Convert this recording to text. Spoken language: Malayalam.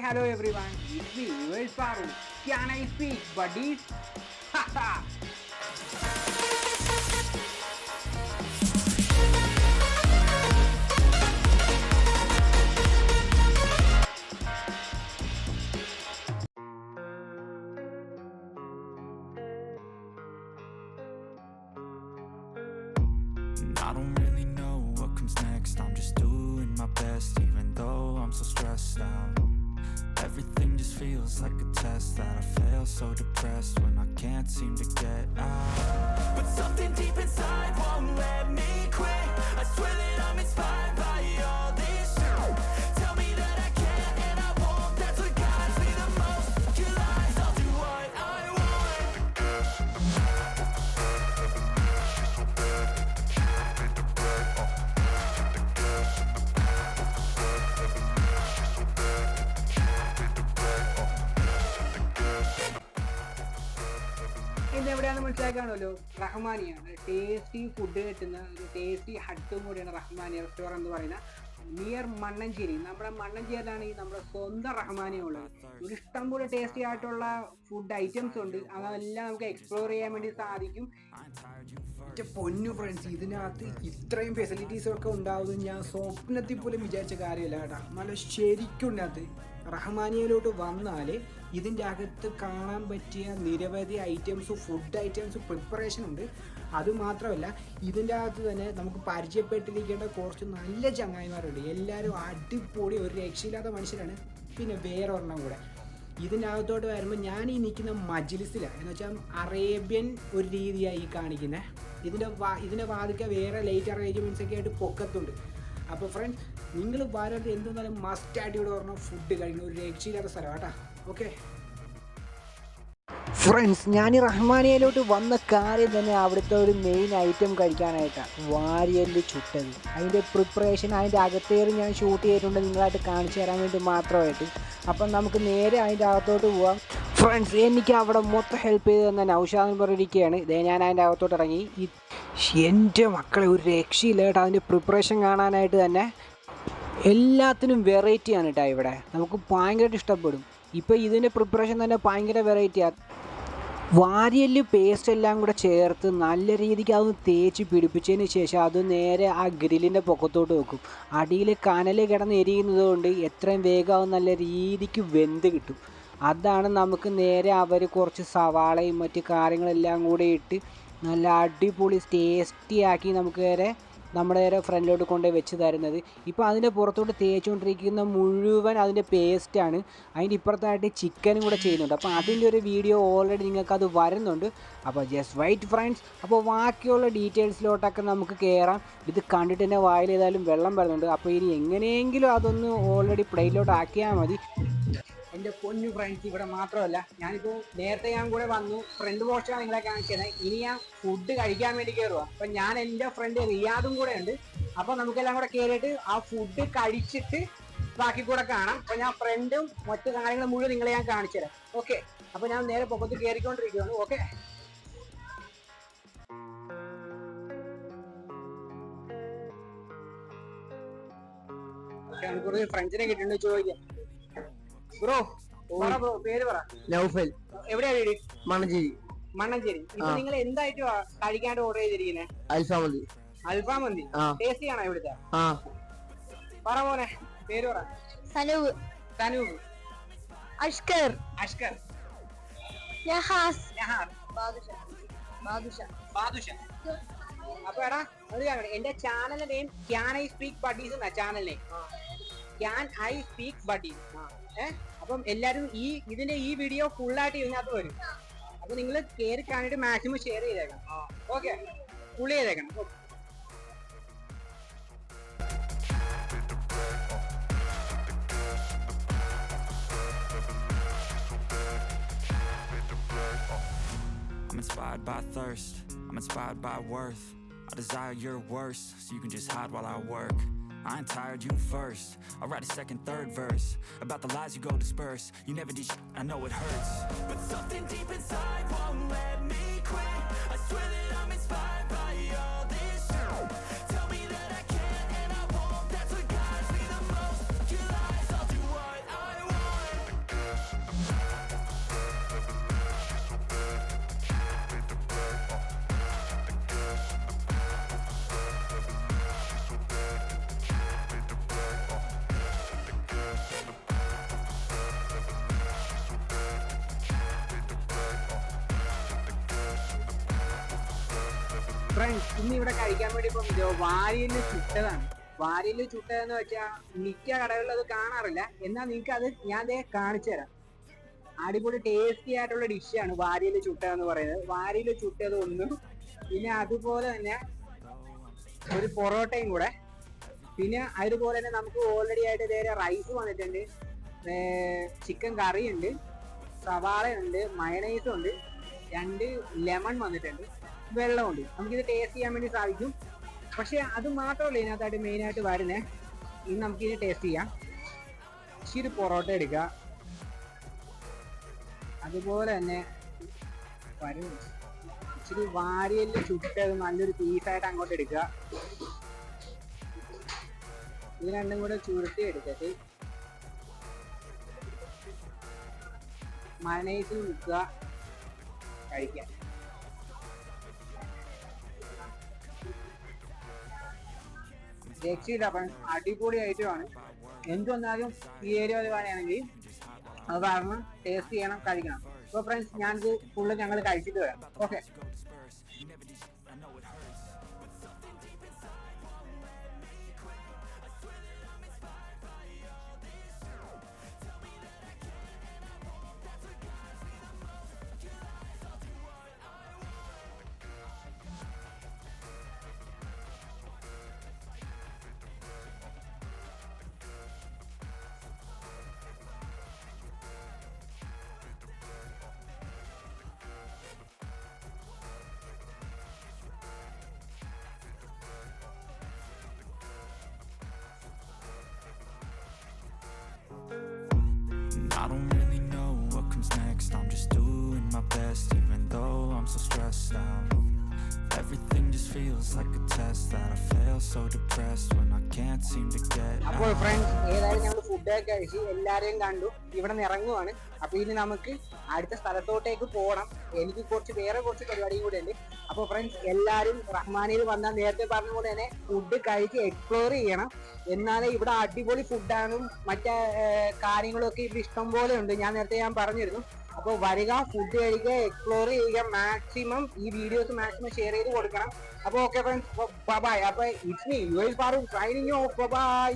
hello everyone. It's me, yours Faru. Can I speak, buddies? Haha. I don't really know what comes next. I'm just doing my best, even though I'm so stressed out. Feels like a test that I fail so depressed when I can't seem to get out. But something deep inside won't let me quit. I swear that I'm inspired by all this shit. ഇന്ന് എവിടെയാണ് മനസ്സിലാക്കാണല്ലോ? റഹ്മാനിയാണ്. ടേസ്റ്റി ഫുഡ് കിട്ടുന്ന ഒരു ടേസ്റ്റി ഹട്ടും കൂടിയാണ് റഹ്മാനിയ റെസ്റ്റോറന്റ് എന്ന് പറയുന്ന നിയർ മണ്ണഞ്ചേരി. നമ്മുടെ മണ്ണഞ്ചേരിയിലാണ് ഈ നമ്മുടെ സ്വന്തം റഹ്മാനിയ ഉള്ളത്. ഇഷ്ടം പോലെ ടേസ്റ്റി ആയിട്ടുള്ള ഫുഡ് ഐറ്റംസ് ഉണ്ട്. അതെല്ലാം നമുക്ക് എക്സ്പ്ലോർ ചെയ്യാൻ വേണ്ടി സാധിക്കും. പൊന്നു ഫ്രണ്ട്സ് ഇതിനകത്ത് ഇത്രയും ഫെസിലിറ്റീസ് ഒക്കെ ഉണ്ടാവുമെന്ന് ഞാൻ സ്വപ്നത്തിൽ പോലും വിചാരിച്ച കാര്യമല്ല കേട്ടോ. നല്ല ശരിക്കും ഇതിനകത്ത് റഹ്മാനിയയിലോട്ട് വന്നാൽ ഇതിന്റെ അകത്ത് കാണാൻ പറ്റിയ നിരവധി ഐറ്റംസ് ഫുഡ് ഐറ്റംസ് പ്രിപ്പറേഷൻ ഉണ്ട്. അതുമാത്രമല്ല ഇതിന്റെ അകത്ത് തന്നെ നമുക്ക് പരിചയപ്പെട്ടിരിക്കേണ്ട കുറച്ച് നല്ല ചങ്ങായിമാരുണ്ട്. എല്ലാവരും അടിപൊളി ഒരു രക്ഷയില്ലാത്ത മനുഷ്യരാണ്. പിന്നെ വേറെ ഒരെണ്ണം കൂടെ അകത്തോട്ട് വരുമ്പോൾ ഞാൻ ഈ നിൽക്കുന്ന മജ്ലിസിലാണ് എന്ന് വെച്ചാൽ അറേബ്യൻ ഒരു രീതിയായി കാണിക്കുന്നത് ഇതിന്റെ വാ ഇതിന്റെ വാതിക്ക വേറെ ലൈറ്റ് അറേഞ്ച്മെന്റ്സ് ഒക്കെ ആയിട്ട് പൊക്കത്തുണ്ട്. അപ്പോൾ ഫ്രണ്ട്സ് നിങ്ങൾ വരരുത് എന്തെന്നാലും മസ്റ്റായിട്ട് ഇവിടെ പറഞ്ഞ ഫുഡ് കഴിക്കുന്ന ഒരു രക്ഷയില്ലാത്ത സ്ഥലം കേട്ടോ. ഓക്കെ ഫ്രണ്ട്സ് ഞാൻ ഈ റഹ്മാനിയയിലോട്ട് വന്ന കാര്യം തന്നെ അവിടുത്തെ ഒരു മെയിൻ ഐറ്റം കഴിക്കാനായിട്ടാണ് വാരിയൽ ചുട്ടത്. അതിന്റെ പ്രിപ്പറേഷൻ അതിന്റെ അകത്തേറി ഞാൻ ഷൂട്ട് ചെയ്തിട്ടുണ്ട്. നിങ്ങളായിട്ട് കാണിച്ചു തരാൻ വേണ്ടി മാത്രമായിട്ട്. അപ്പം നമുക്ക് നേരെ അതിന്റെ അകത്തോട്ട് പോവാം. ഫ്രണ്ട്സ് എനിക്ക് അവിടെ മൊത്തം ഹെൽപ്പ് ചെയ്ത് തന്ന നൗഷാദ് പറഞ്ഞിരിക്കുകയാണ് ഇതേ ഞാൻ അതിന്റെ അകത്തോട്ട് ഇറങ്ങി. എന്റെ മക്കളെ ഒരു രക്ഷയില്ല അതിന്റെ പ്രിപ്പറേഷൻ കാണാനായിട്ട് തന്നെ. എല്ലാത്തിനും വെറൈറ്റിയാണ് കേട്ടോ ഇവിടെ. നമുക്ക് ഭയങ്കരമായിട്ട് ഇഷ്ടപ്പെടും. ഇപ്പോൾ ഇതിന്റെ പ്രിപ്പറേഷൻ തന്നെ ഭയങ്കര വെറൈറ്റിയാണ് വാരിയൽ പേസ്റ്റ് എല്ലാം കൂടെ ചേർത്ത് നല്ല രീതിക്ക് അതൊന്ന് തേച്ച് പിടിപ്പിച്ചതിന് ശേഷം അത് നേരെ ആ ഗ്രില്ലിന്റെ പൊക്കത്തോട്ട് വെക്കും. അടിയിൽ കനൽ കിടന്ന് എരിയുന്നത് കൊണ്ട് എത്രയും വേഗം അത് നല്ല രീതിക്ക് വെന്ത് കിട്ടും. അതാണ് നമുക്ക് നേരെ അവർ കുറച്ച് സവാളയും മറ്റ് കാര്യങ്ങളെല്ലാം കൂടെ ഇട്ട് നല്ല അടിപൊളി ടേസ്റ്റി ആക്കി നമുക്ക് നേരെ നമ്മുടെ നേരെ ഫ്രണ്ടിലോട്ട് കൊണ്ടുപോയി വെച്ച് തരുന്നത്. ഇപ്പോൾ അതിന്റെ പുറത്തോട്ട് തേച്ചുകൊണ്ടിരിക്കുന്ന മുഴുവൻ അതിന്റെ പേസ്റ്റാണ് അതിന്റെ ഇപ്പുറത്തായിട്ട് ചിക്കനും കൂടെ ചെയ്യുന്നുണ്ട്. അപ്പോൾ അതിന്റെ ഒരു വീഡിയോ ഓൾറെഡി നിങ്ങൾക്ക് അത് വരുന്നുണ്ട്. അപ്പോൾ ജസ്റ്റ് വൈറ്റ് ഫ്രണ്ട്സ് അപ്പോൾ ബാക്കിയുള്ള ഡീറ്റെയിൽസിലോട്ടൊക്കെ നമുക്ക് കയറാം ഇത് കണ്ടിട്ട് തന്നെ വായിൽ ഏതായാലും വെള്ളം വരുന്നുണ്ട്. അപ്പോൾ ഇനി എങ്ങനെയെങ്കിലും അതൊന്ന് ഓൾറെഡി പ്ലേറ്റിലോട്ട് ആക്കിയാൽ മതി. എന്റെ പൊന്നു ഫ്രണ്ട്സ് ഇവിടെ മാത്രമല്ല ഞാനിപ്പോൾ നേരത്തെ ഞാൻ കൂടെ വന്നു ഫ്രണ്ട് പോസ്റ്റാണ് നിങ്ങളെ കാണിച്ചത് ഇനി ഞാൻ ഫുഡ് കഴിക്കാൻ വേണ്ടി കയറുക അപ്പൊ ഞാൻ എന്റെ ഫ്രണ്ട് റിയാദും കൂടെ ഉണ്ട്. അപ്പൊ നമുക്കെല്ലാം കൂടെ കയറിയിട്ട് ആ ഫുഡ് കഴിച്ചിട്ട് ബാക്കി കൂടെ കാണാം. അപ്പൊ ഞാൻ ഫ്രണ്ടും മറ്റു കാര്യങ്ങളും മുഴുവൻ നിങ്ങളെ ഞാൻ കാണിച്ചുതരാം. ഓക്കെ അപ്പൊ ഞാൻ നേരെ പൊക്കത്ത് കയറിക്കൊണ്ടിരിക്കുകയാണ് ഓക്കെ നമുക്ക് ഫ്രണ്ട്സിനെ കിട്ടുന്നുണ്ട് ചോദിക്കാം. ബ്രോ പറ ബ്രോ പേര് പറ. നൗഫൽ. എവിടെയാ വീട്? മണഞ്ചേരി മണ്ണഞ്ചേരി. ഇപ്പൊ. നിങ്ങൾ എന്തായിട്ട് കഴിക്കാണ്ട് ഓർഡർ ചെയ്തിരിക്കുന്നത് അൽഫാം മന്തി അൽഫാം മന്തി. ടേസ്റ്റി ആണോ ഇവിടുത്തെ? ആ. പറ മോനെ പേര് പറ. സനൂപ്. തനൂബ് അഷ്കർ. അഷ്കർ. നഹാസ്. നഹാർ ബാദുഷ. ബാദുഷ. ബാദുഷ. അപ്പൊ എടാ അത് കാണണം എന്റെ ചാനലിന്റെ name can I speak buddies എന്നാ channel name can I speak buddies. ഏഹ് അപ്പം എല്ലാരും ഈ ഇതിന്റെ ഈ വീഡിയോ ഫുള്ളായിട്ട് ഇതിനകത്ത് വരും അപ്പൊ നിങ്ങൾ കയറി കാണിട്ട് മാക്സിമം ഷെയർ ചെയ്തേക്കണം ഓക്കെ ഫുൾ ചെയ്തേക്കണം Okay. Inspired by thirst, I'm inspired by worth. I desire your worst, so you can just hide while I work. I ain't tired, you first. I'll write a second, third verse about the lies you go disperse. You never did, sh- I know it hurts. But something deep inside won't let me quit. Friends ഇന്ന് ഇവിടെ കഴിക്കാൻ വേണ്ടി ഇത് വാരിയൽ ചുട്ടതാണ്. വാരിയിൽ ചുട്ടതെന്ന് വെച്ചാൽ മിക്ക കടകളിലും അത് കാണാറില്ല. എന്നാൽ നിങ്ങൾക്ക് അത് ഞാൻ കാണിച്ചു തരാം. അടിപൊളി ടേസ്റ്റി ആയിട്ടുള്ള ഡിഷാണ് ചുട്ട എന്ന് പറയുന്നത്. വാരിയിൽ ചുട്ടത് ഒന്നും പിന്നെ അതുപോലെ തന്നെ ഒരു പൊറോട്ടയും കൂടെ. പിന്നെ അതുപോലെ തന്നെ നമുക്ക് ഓൾറെഡി ആയിട്ട് നേരെ റൈസ് വന്നിട്ടുണ്ട്. ചിക്കൻ കറിയുണ്ട് ഉണ്ട് സവാള ഉണ്ട് മയണൈസ് ഉണ്ട് രണ്ട് ലെമൺ വന്നിട്ടുണ്ട്. വെള്ളമുണ്ട്. നമുക്കിത് ടേസ്റ്റ് ചെയ്യാൻ വേണ്ടി സാധിക്കും. പക്ഷേ അത് മാത്രമല്ല ഇതിനകത്തായിട്ട് മെയിൻ ആയിട്ട് വരുന്നത് ഇനി നമുക്കിത് ടേസ്റ്റ് ചെയ്യാം. ഇച്ചിരി പൊറോട്ട എടുക്കുക അതുപോലെ തന്നെ വരും. ഇച്ചിരി വാരിയൽ ചുട്ടത് നല്ലൊരു പീസായിട്ട് അങ്ങോട്ട് എടുക്കുക. ഇത് രണ്ടും കൂടെ ചുരുട്ടി എടുത്തിട്ട് മയണൈസിൽ നിൽക്കുക കഴിക്കാം. രക്ഷിത അപ്പം അടിപൊളി ഐറ്റമാണ് എന്ത് വന്നാലും ഈ ഏരിയ വരുവാണെങ്കിൽ അത് കാരണം ടേസ്റ്റ് ചെയ്യണം കഴിക്കണം. അപ്പോൾ ഫ്രണ്ട്സ് ഞാനിത് ഫുള്ള് ഞങ്ങൾ കഴിച്ചിട്ട് വരാം. ഓക്കെ അപ്പോൾ ഫ്രണ്ട്സ് ഏതായാലും ഞങ്ങൾ ഫുഡൊക്കെ കഴിച്ച് എല്ലാവരെയും കണ്ടു. ഇവിടെ നിന്ന് ഇറങ്ങുവാണ്. അപ്പൊ ഇനി നമുക്ക് അടുത്ത സ്ഥലത്തോട്ടേക്ക് പോകണം എനിക്ക് കുറച്ച് വേറെ കുറച്ച് പരിപാടിയും കൂടെ ഉണ്ട്. അപ്പോൾ ഫ്രണ്ട്സ് എല്ലാവരും റഹ്മാനിയിൽ വന്നാൽ നേരത്തെ പറഞ്ഞ പോലെ തന്നെ ഫുഡ് കഴിച്ച് എക്സ്പ്ലോർ ചെയ്യണം. എന്നാലേ ഇവിടെ അടിപൊളി ഫുഡാണ് മറ്റേ കാര്യങ്ങളൊക്കെ ഇവിടെ ഇഷ്ടം പോലെ ഉണ്ട്. ഞാൻ നേരത്തെ ഞാൻ പറഞ്ഞിരുന്നു. അപ്പോൾ വരിക ഫുഡ് കഴിക്കുക എക്സ്പ്ലോർ ചെയ്യുക മാക്സിമം ഈ വീഡിയോസ് മാക്സിമം ഷെയർ ചെയ്ത് കൊടുക്കണം. അപ്പോൾ ഓക്കെ ഫ്രണ്ട്സ് ബൈ അപ്പോൾ it's me U S Farooq signing off bye